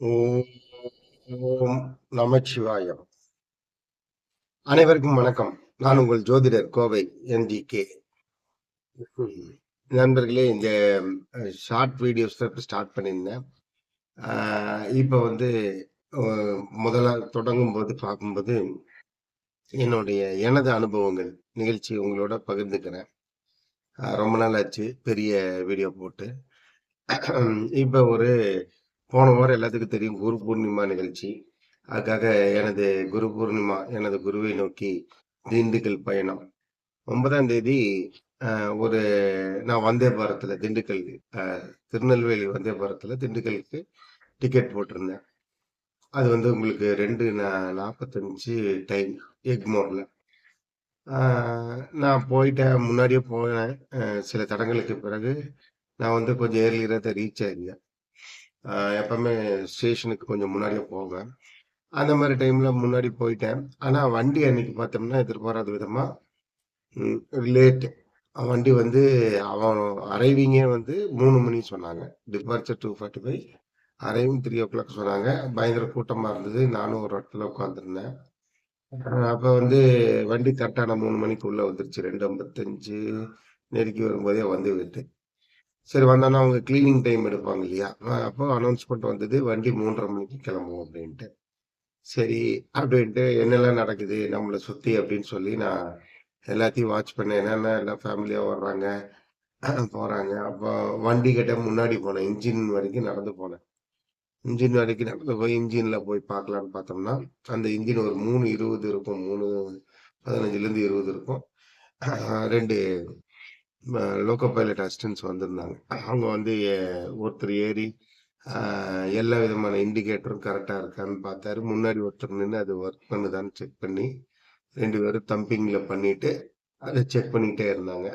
ஓம் நமச்சிவாயம். அனைவருக்கும் வணக்கம். நான் உங்கள் ஜோதிடர் கோவை என்ஜிகே நண்பர்களே இந்த ஷார்ட் வீடியோஸ் தான் ஸ்டார்ட் பண்ணியிருந்தேன். இப்போ வந்து அஹ், முதல்ல தொடங்கும் போது பார்க்கும்போது என்னுடைய எனது அனுபவங்கள் நிகழ்ச்சி உங்களோட பகிர்ந்துக்கிறேன். ரொம்ப நாள் ஆச்சு பெரிய வீடியோ போட்டு. இப்போ ஒரு போன வாரம் எல்லாத்துக்கும் தெரியும் குரு பூர்ணிமா நிகழ்ச்சி. அதுக்காக எனது குரு பூர்ணிமா எனது குருவை நோக்கி திண்டுக்கல் பயணம். ஒன்பதாம் தேதி ஒரு நான் வந்தே பாரத்தில் திண்டுக்கல் திருநெல்வேலி வந்தே பாரத்தில் திண்டுக்கலுக்கு டிக்கெட் போட்டிருந்தேன். அது வந்து உங்களுக்கு ரெண்டு நா- நாற்பத்தஞ்சு டைம் எக்மோரில் நான் போயிட்டேன் முன்னாடியே போனேன் சில தடங்களுக்கு பிறகு நான் வந்து கொஞ்சம் ஏர்லியராக தான் ரீச் ஆயிருந்தேன் எப்பவுமே ஸ்டேஷனுக்கு கொஞ்சம் முன்னாடியே போவேன். அந்த மாதிரி டைம்ல முன்னாடி போயிட்டேன். ஆனா வண்டி அன்னைக்கு பார்த்தோம்னா எதிர்பாராத விதமா லேட் வண்டி வந்து அவன் அரைவிங்கே வந்து மூணு மணி சொன்னாங்க. Departure two forty five arriving three o'clock சொன்னாங்க. பயங்கர கூட்டமாக இருந்தது. நானும் ஒரு இடத்துல உட்காந்துருந்தேன் அப்போ வந்து வண்டி கரெக்டான மூணு மணிக்குள்ளே வந்துருச்சு. ரெண்டு ஐம்பத்தஞ்சு நெருக்கி வரும்போதே வந்து விட்டு. சரி வந்தோன்னா அவங்க கிளீனிங் டைம் எடுப்பாங்க இல்லையா? அப்போ அனௌன்ஸ்மெண்ட் வந்தது வண்டி மூன்றரை மணிக்கு கிளம்புவோம் அப்படின்ட்டு. சரி அப்படின்ட்டு என்னெல்லாம் நடக்குது நம்மளை சுற்றி அப்படின்னு சொல்லி நான் எல்லாத்தையும் வாட்ச் பண்ணேன். என்னென்ன எல்லாம் ஃபேமிலியாக வர்றாங்க போகிறாங்க அப்போ வண்டி கிட்ட முன்னாடி போனேன் இன்ஜின் வரைக்கும் நடந்து போனேன். இன்ஜின் வரைக்கும் நடந்து போய் இன்ஜினில் போய் பார்க்கலான்னு பார்த்தோம்னா அந்த இன்ஜின் ஒரு மூணு இருபது இருக்கும் மூணு பதினஞ்சுலேருந்து இருபது இருக்கும். ரெண்டு லோக்கோ பைலட் அசிஸ்டன்ஸ் வந்திருந்தாங்க. அவங்க வந்து ஒருத்தர் ஏறி எல்லா விதமான இண்டிகேட்டரும் கரெக்டாக இருக்கான்னு பார்த்தாரு. முன்னாடி ஒருத்தர் நின்று அது ஒர்க் பண்ணுதான்னு செக் பண்ணி ரெண்டு பேரும் தம்பிங்கில் பண்ணிட்டு அதை செக் பண்ணிக்கிட்டே இருந்தாங்க.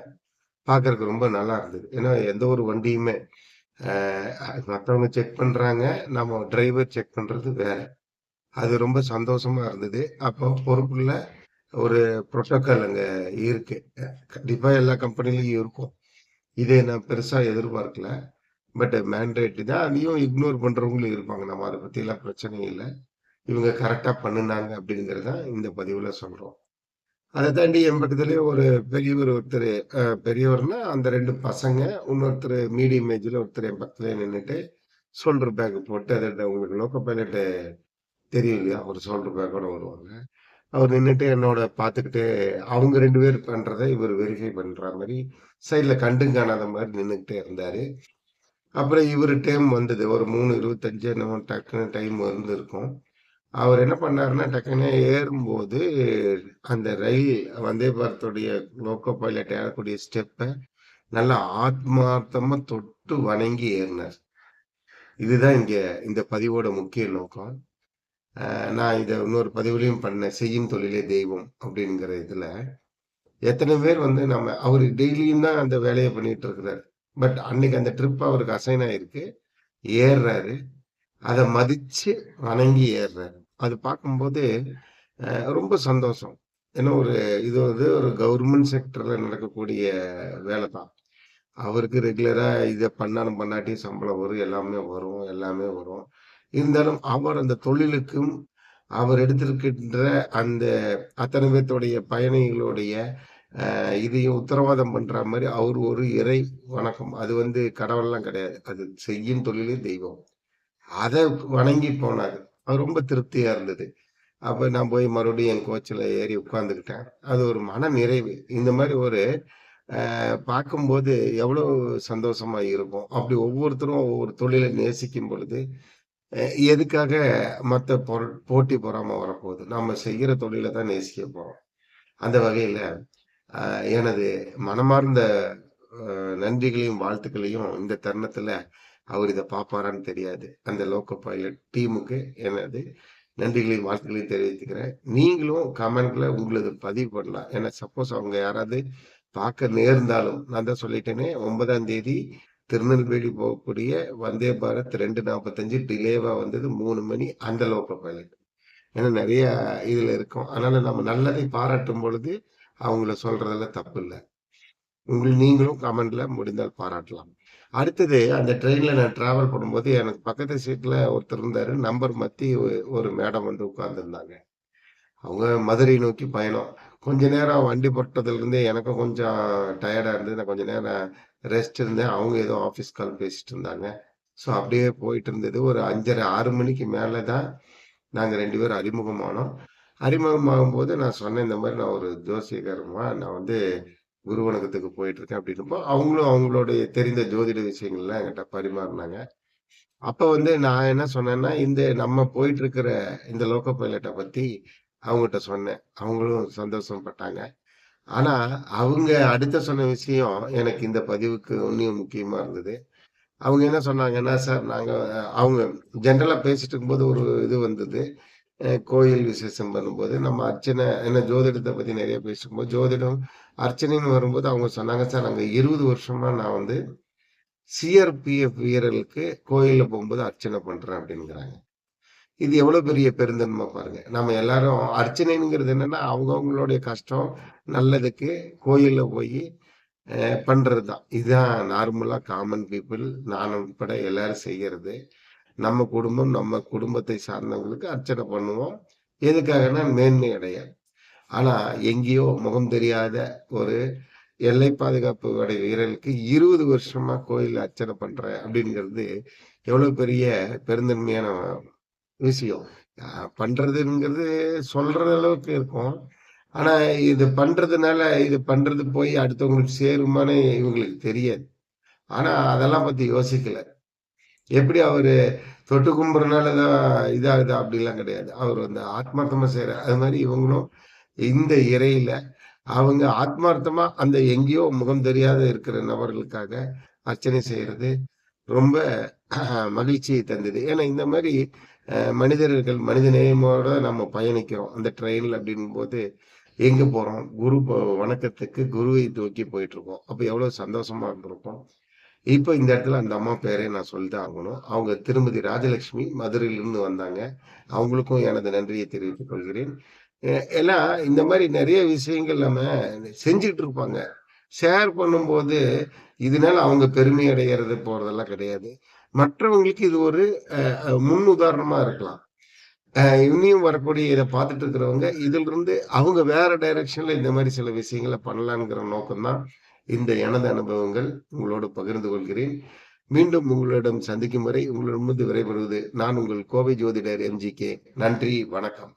பார்க்கறதுக்கு ரொம்ப நல்லா இருந்தது. ஏன்னா எந்த ஒரு வண்டியுமே மற்றவங்க செக் பண்ணுறாங்க நம்ம டிரைவர் செக் பண்ணுறது வேற. அது ரொம்ப சந்தோஷமா இருந்தது. அப்போ பொறுப்புள்ள ஒரு ப்ரோட்டோக்கால் அங்கே இருக்கு. கண்டிப்பாக எல்லா கம்பெனிலையும் இருக்கும். இதை நான் பெருசாக எதிர்பார்க்கல. பட் மேண்டேட் தான். அதையும் இக்னோர் பண்ணுறவங்களும் இருப்பாங்க. நம்ம அதை பற்றிலாம் பிரச்சனையும் இல்லை. இவங்க கரெக்டாக பண்ணுனாங்க அப்படிங்கிறது தான் இந்த பதிவில் சொல்கிறோம் அதை தாண்டி என் பக்கத்துலேயே ஒரு பெரியவர் ஒருத்தர் பெரியவர்னா அந்த ரெண்டு பசங்க இன்னொருத்தர் மீடியம் ஏஜில் ஒருத்தர் என் பக்கத்துலேயே நின்றுட்டு ஷோல்டர் பேக் போட்டு அதை உங்களுக்கு லோக்கல் பைலட்டு தெரியும் இல்லையா? ஒரு ஷோல்டர் பேக்கோட வருவாங்க. அவர் நின்றுட்டு என்னோட பார்த்துக்கிட்டு அவங்க ரெண்டு பேர் பண்ணுறத இவர் வெரிஃபை பண்ணுற மாதிரி சைடில் கண்டும் காணாத மாதிரி நின்றுக்கிட்டே இருந்தார். அப்புறம் இவர் டைம் வந்தது. ஒரு மூணு இருபத்தஞ்சு என்னமோ டக்குன்னு டைம் வந்துருக்கும். அவர் என்ன பண்ணாருன்னா டக்குன்னு ஏறும்போது அந்த ரயில் வந்தே பாரத்துடைய லோக்கோ பைலட் ஏறக்கூடிய ஸ்டெப்பை நல்லா ஆத்மார்த்தமாக தொட்டு வணங்கி ஏறினார். இதுதான் இங்கே இந்த பதிவோட முக்கிய நோக்கம். நான் இதை இன்னொரு பதிவுலையும் பண்ணேன் செய்யும் தொழிலே தெய்வம் அப்படிங்கிற இதுல. எத்தனை பேர் வந்து நம்ம அவர் டெய்லியும் தான் அந்த வேலையை பண்ணிட்டு இருக்கிறாரு. பட் அன்னைக்கு அந்த ட்ரிப் அவருக்கு அசைன் ஆயிருக்கு. ஏறுறாரு. அதை மதிச்சு வணங்கி ஏறுறாரு. அது பார்க்கும்போது ரொம்ப சந்தோஷம். ஏன்னா ஒரு இது வந்து ஒரு கவர்மெண்ட் செக்டர்ல நடக்கக்கூடிய வேலை தான். அவருக்கு ரெகுலரா இதை பண்ணாலும் பண்ணாட்டி சம்பளம் வரும் எல்லாமே வரும் எல்லாமே வரும். இருந்தாலும் அவர் அந்த தொழிலுக்கும் அவர் எடுத்திருக்கின்ற அந்த அத்தனை பேர்த்துடைய பயணிகளுடைய இதையும் உத்தரவாதம் பண்ற மாதிரி அவர் ஒரு இறை வணக்கம். அது வந்து கடவுள்லாம் கிடையாது. அது செய்யும் தொழிலே தெய்வம். அதை வணங்கி போனார். அது ரொம்ப திருப்தியா இருந்தது. அப்ப நான் போய் மறுபடியும் என் கோச்சில் ஏறி உட்கார்ந்துக்கிட்டேன். அது ஒரு மன நிறைவு. இந்த மாதிரி ஒரு பார்க்கும்போது எவ்வளவு சந்தோஷமா இருக்கும். அப்படி ஒவ்வொருத்தரும் ஒவ்வொரு தொழிலை நேசிக்கும் பொழுது எதுக்காக மற்ற பொருள் போட்டி பொறாமல் வரப்போகுது? நம்ம செய்கிற தொழிலை தான் நேசிக்க போகிறோம் அந்த வகையில் எனது மனமார்ந்த நன்றிகளையும் வாழ்த்துக்களையும் இந்த தருணத்தில் அவர் இதை பார்ப்பாரான்னு தெரியாது. அந்த லோக்கோ பைலட் டீமுக்கு எனது நன்றிகளையும் வாழ்த்துக்களையும் தெரிவித்துக்கிறேன். நீங்களும் கமெண்ட்ல உங்களது பதிவு பண்ணலாம். ஏன்னா சப்போஸ் அவங்க யாராவது பார்க்க நேர்ந்தாலும் நான் தான் சொல்லிட்டேனே ஒன்பதாம் தேதி திருநெல்வேலி போகக்கூடிய வந்தே பாரத் ரெண்டு நாற்பத்தஞ்சு டிலேவா வந்தது மூணு மணி அந்த லோக்கோ பைலட் ஏன்னா நிறைய இதுல இருக்கும் அதனால நம்ம நல்லதை பாராட்டும் பொழுது அவங்கள சொல்றதுல தப்பு இல்லை உங்கள் நீங்களும் கமெண்ட்ல முடிந்தால் பாராட்டலாம் அடுத்தது அந்த ட்ரெயின்ல நான் டிராவல் பண்ணும்போது எனக்கு பக்கத்து சீட்ல ஒருத்தர் இருந்தாரு. நம்பர் மத்தி ஒரு மேடம் வந்து உட்கார்ந்திருந்தாங்க. அவங்க மதுரை நோக்கி பயணம். கொஞ்ச நேரம் வண்டி போட்டதுலேருந்தே எனக்கும் கொஞ்சம் டயர்டாக இருந்தது. நான் கொஞ்சம் நேரம் ரெஸ்ட் இருந்தேன். அவங்க ஏதோ ஆஃபீஸ் கால் பேசிட்டு இருந்தாங்க. ஸோ அப்படியே போயிட்டு இருந்தது. ஒரு 5:30, 6 மணிக்கு மேலே தான் நாங்கள் ரெண்டு பேரும் அறிமுகமானோம். அறிமுகமாகும்போது நான் சொன்னேன், இந்த மாதிரி நான் ஒரு ஜோசியகரமாக நான் வந்து குரு வணக்கத்துக்கு போயிட்டுருக்கேன் அப்படின்னப்போ, அவங்களும் அவங்களுடைய தெரிந்த ஜோதிட விஷயங்கள்லாம் என்கிட்ட பரிமாறினாங்க அப்போ வந்து நான் என்ன சொன்னேன்னா, இந்த நம்ம போயிட்டு இருக்கிற இந்த லோக்கோ பைலட்டை பற்றி அவங்கட்ட சொன்னேன். அவங்களும் சந்தோஷப்பட்டாங்க. ஆனா, அவங்க அடுத்து சொன்ன விஷயம் எனக்கு இந்த பதிவுக்கு இன்னும் முக்கியமா இருந்தது. அவங்க என்ன சொன்னாங்கன்னா, சார் நாங்க அவங்க ஜெனரலா பேசிட்டு இருக்கும்போது ஒரு இது வந்தது. கோயில் விசேஷம் பண்ணும்போது, நம்ம அர்ச்சனை என்ன ஜோதிடத்த பத்தி நெறைய பேசும்போது, ஜோதிடம், அர்ச்சனைன்னு வரும்போது அவங்க சொன்னாங்க, சார் நாங்க 20 வருஷமா நான் வந்து சிஆர்பிஎஃப் வீரர்களுக்கு கோயில்ல போகும்போது அர்ச்சனை பண்றேன் அப்படின்னுங்கிறாங்க. இது எவ்வளவு பெரிய பெருந்தன்மை பாருங்க. நம்ம எல்லாரும் அர்ச்சனைங்கிறது என்னன்னா, அவங்கவுங்களுடைய கஷ்டம், நல்லதுக்கு கோயிலில் போய் பண்ணுறது பண்றது தான். இதுதான் நார்மலா காமன் பீப்பிள் நான் உட்பட எல்லாரும் செய்யறது. நம்ம குடும்பம், நம்ம குடும்பத்தை சார்ந்தவங்களுக்கு அர்ச்சனை பண்ணுவோம். எதுக்காகன்னா மேன்மை அடைய. ஆனா, எங்கேயோ முகம் தெரியாத ஒரு எல்லை பாதுகாப்பு படை வீரருக்கு இருபது வருஷமா கோயில் அர்ச்சனை பண்ற அப்படிங்கிறது எவ்வளவு பெரிய பெருந்தன்மையான விஷயம். பண்றதுங்கிறது சொல்ற அளவுக்கு இருக்கும். ஆனா, இது பண்றதுனால இது பண்றது போய் அடுத்தவங்களுக்கு சேருமான்னு இவங்களுக்கு தெரியாது. ஆனா, அதெல்லாம் பத்தி யோசிக்கல. எப்படி அவரு தொட்டு கும்பிடுறனால தான் இதாகுதா அப்படிலாம் கிடையாது. அவர் வந்து ஆத்மார்த்தமா செய்றார். அது மாரி இவங்களும் இந்த இறையில அவங்க ஆத்மார்த்தமா அந்த எங்கேயோ முகம் தெரியாத இருக்கிற நபர்களுக்காக அர்ச்சனை செய்றது ரொம்ப மகிழ்ச்சியை தந்தது. ஏன்னா இந்த அ மனிதர்கள் மனித நேயமோட நம்ம பயணிக்கிறோம். அந்த ட்ரெயின்ல அப்படிங்கும்போது எங்க போறோம்? குரு வணக்கத்துக்கு குருவை தூக்கி போயிட்டுருக்கோம். அப்போ எவ்வளவு சந்தோஷமா இருந்திருக்கும். இப்போ இந்த இடத்துல அந்த அம்மா பேரை நான் சொல்லி தான் ஆகணும். அவங்க திருமதி ராஜலட்சுமி மதுரையிலிருந்து வந்தாங்க. அவங்களுக்கும் எனது நன்றியை தெரிவித்துக் கொள்கிறேன். எல்லாம் இந்த மாதிரி நிறைய விஷயங்கள் நம்ம செஞ்சுட்டு இருப்பாங்க. ஷேர் பண்ணும்போது, இதனால அவங்க பெருமை அடைகிறது போறதெல்லாம் கிடையாது. மற்றவங்களுக்கு இது ஒரு முன் உதாரணமா இருக்கலாம். இன்னும் வரக்கூடிய இதை பார்த்துட்டு இருக்கிறவங்க, இதுல இருந்து அவங்க வேற டைரக்ஷன்ல இந்த மாதிரி சில விஷயங்கள பண்ணலாங்கிற நோக்கம்தான் இந்த எனது அனுபவங்கள் உங்களோடு பகிர்ந்து கொள்கிறேன். மீண்டும் உங்களிடம் சந்திக்கும் வரை உங்களிடமிருந்து விரைபெறுவது நான் உங்கள் கோவை ஜோதிடர் எம்ஜி கே நன்றி, வணக்கம்.